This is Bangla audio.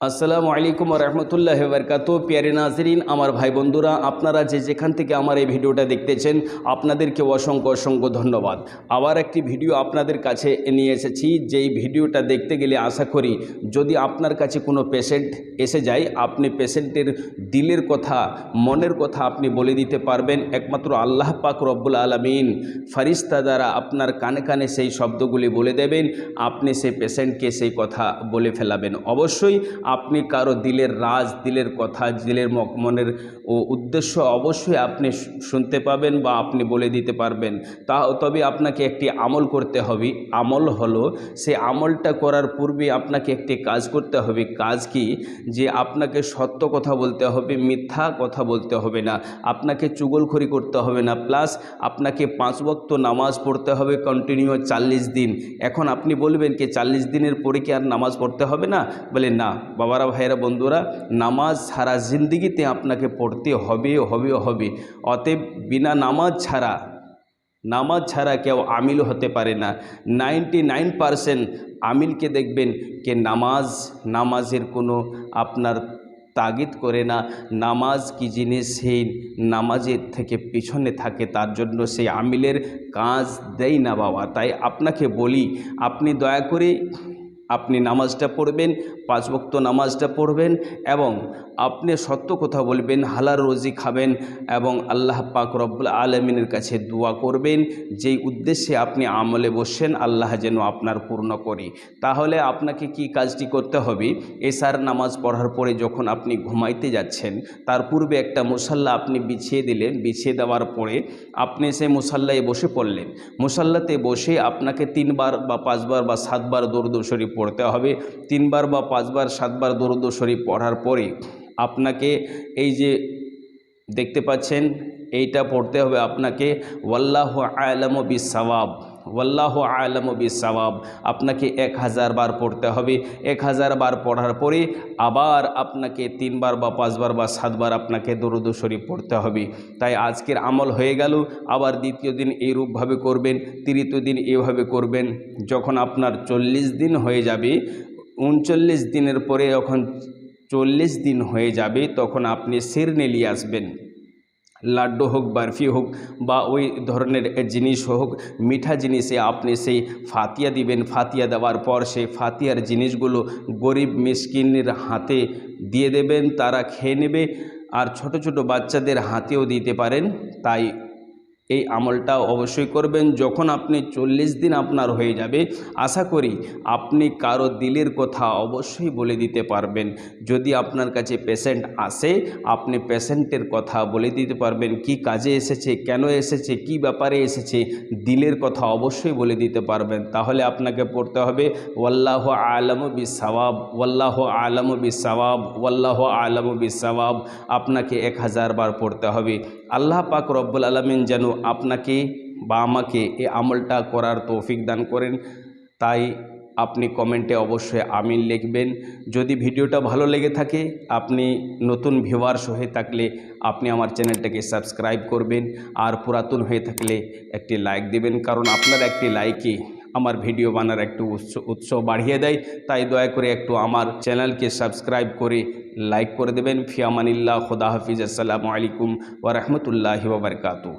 আসসালামু আলাইকুম রহমতুল্লাহ বরকাত পিয়ারে নাজরিন, আমার ভাই বন্ধুরা, আপনারা যে যেখান থেকে আমার এই ভিডিওটা দেখতেছেন, আপনাদেরকে অসংখ্য অসংখ্য ধন্যবাদ। আবার একটি ভিডিও আপনাদের কাছে নিয়ে এসেছি, যেই ভিডিওটা দেখতে গেলে আশা করি, যদি আপনার কাছে কোনো পেশেন্ট এসে যায়, আপনি পেশেন্টের দিলের কথা, মনের কথা আপনি বলে দিতে পারবেন। একমাত্র আল্লাহ পাক রব্বুল আলমিন ফারিস্তা দ্বারা আপনার কানে কানে সেই শব্দগুলি বলে দেবেন, আপনি সেই পেশেন্টকে সেই কথা বলে ফেলাবেন। অবশ্যই আপনি কারও দিলের রাজ দিলের কথা দিলের মকমনের মনের ও উদ্দেশ্য অবশ্যই আপনি শুনতে পাবেন বা আপনি বলে দিতে পারবেন। তা, তবে আপনাকে একটি আমল করতে হবে। আমল হলো, সে আমলটা করার পূর্বে আপনাকে একটি কাজ করতে হবে। কাজ কি? যে আপনাকে সত্য কথা বলতে হবে, মিথ্যা কথা বলতে হবে না। আপনাকে চুগলখড়ি করতে হবে না। প্লাস আপনাকে পাঁচ বক্ত নামাজ পড়তে হবে কন্টিনিউ চাল্লিশ দিন। এখন আপনি বলবেন কি, চাল্লিশ দিনের পরে কি আর নামাজ পড়তে হবে না? বলে, না। বাবারা, ভাইয়েরা, বন্ধুরা, নামাজ সারা জিন্দিগিতে আপনাকে পড়তে হবে হবে হবে। অতএব বিনা নামাজ ছাড়া নামাজ ছাড়া কেউ আমিল হতে পারে না। নাইনটি নাইন পারসেন্ট আমিলকে দেখবেন কে নামাজ, নামাজের কোনো আপনার তাগিদ করে না। নামাজ কি জিনিস? সেই নামাজের থেকে পিছনে থাকে, তার জন্য সেই আমিলের কাজ দেয় না বাবা। তাই আপনাকে বলি, আপনি দয়া করে আপনি নামাজটা পড়বেন পাঁচ বক্ত নামাজটা পড়বেন এবং আপনি সত্য কথা বলবেন হালার রোজি খাবেন এবং আল্লাহ পাক রব্বুল আলমিনের কাছে দোয়া করবেন। যেই উদ্দেশ্যে আপনি আমলে বসেন, আল্লাহ যেন আপনার পূর্ণ করি। তাহলে আপনাকে কি কাজটি করতে হবে? এসার নামাজ পড়ার পরে যখন আপনি ঘুমাইতে যাচ্ছেন, তার পূর্বে একটা মুসাল্লা আপনি বিছিয়ে দিলেন। বিছিয়ে দেওয়ার পরে আপনি সেই মুসাল্লায় বসে পড়লেন। মুসাল্লাতে বসে আপনাকে তিনবার বা পাঁচবার বা সাতবার দরুদ শরীফ পড়তে হবে। তিনবার বা পাঁচবার, সাতবার দরুদ শরীফ পড়ার পরে আপনাকে এই যে দেখতে পাচ্ছেন, এইটা পড়তে হবে আপনাকে, ওয়াল্লাহ আলম বি সওয়াব ওয়াল্লাহ আলম বি সওয়াব আপনাকে এক হাজার বার পড়তে হবে। এক হাজার বার পড়ার পরে আবার আপনাকে তিনবার বা পাঁচবার বা সাতবার আপনাকে দরুদ শরীফ পড়তে হবে। তাই আজকের আমল হয়ে গেল, আবার দ্বিতীয় দিন এইরূপভাবে করবেন, তৃতীয় দিন এভাবে করবেন, যখন আপনার চল্লিশ দিন হয়ে যাবে উনচল্লিশ দিনের পরে যখন চল্লিশ দিন হয়ে যাবে, তখন আপনি শিরনে নিয়ে আসবেন। লাড্ডু হোক, বরফি হোক বা ওই ধরনের জিনিস হোক, মিঠা জিনিসে আপনি সেই ফাতিয়া দিবেন। ফাতিয়া দেওয়ার পর সেই ফাতিয়ার জিনিসগুলো গরিব মিসকিনের হাতে দিয়ে দেবেন, তারা খেয়ে নেবে। আর ছোট ছোট বাচ্চাদের হাতেও দিতে পারেন, তাই এই আমলটা অবশ্যই করবেন যখন আপনি চল্লিশ দিন আপনার হয়ে যাবে। আশা করি আপনি কারও দিলের কথা অবশ্যই বলে দিতে পারবেন। যদি আপনার কাছে পেশেন্ট আসে, আপনি পেশেন্টের কথা বলে দিতে পারবেন কি কাজে এসেছে, কেন এসেছে, কি ব্যাপারে এসেছে, দিলের কথা অবশ্যই বলে দিতে পারবেন। তাহলে আপনাকে পড়তে হবে, ওয়াল্লাহ আলম বি সওয়াব ওয়াল্লাহ আলম বি সওয়াব ওয়াল্লাহ আলম বি সওয়াব আপনাকে এক হাজার বার পড়তে হবে। আল্লাহ পাক রব্বুল আলমিন যেন আপনাকে বা আমাকে এই আমলটা করার তৌফিক দান করেন। তাই আপনি কমেন্টে অবশ্যই আমিন লিখবেন। যদি ভিডিওটা ভালো লেগে থাকে, আপনি নতুন ভিউয়ার্স হয়ে থাকলে আপনি আমার চ্যানেলটাকে সাবস্ক্রাইব করবেন। আর পুরাতন হয়ে থাকলে একটি লাইক দেবেন। কারণ আপনার একটি লাইকই আমার ভিডিও বানার একটু উৎস উৎস বাড়িয়ে দেয়। তাই দয়া করে একটু আমার চ্যানেলকে সাবস্ক্রাইব করে লাইক করে দেবেন। ফিয়ামানিল্লাহ, খুদা হাফিজ। আসসালামু আলাইকুম ওরহমতুল্লাহি ওবরকাতু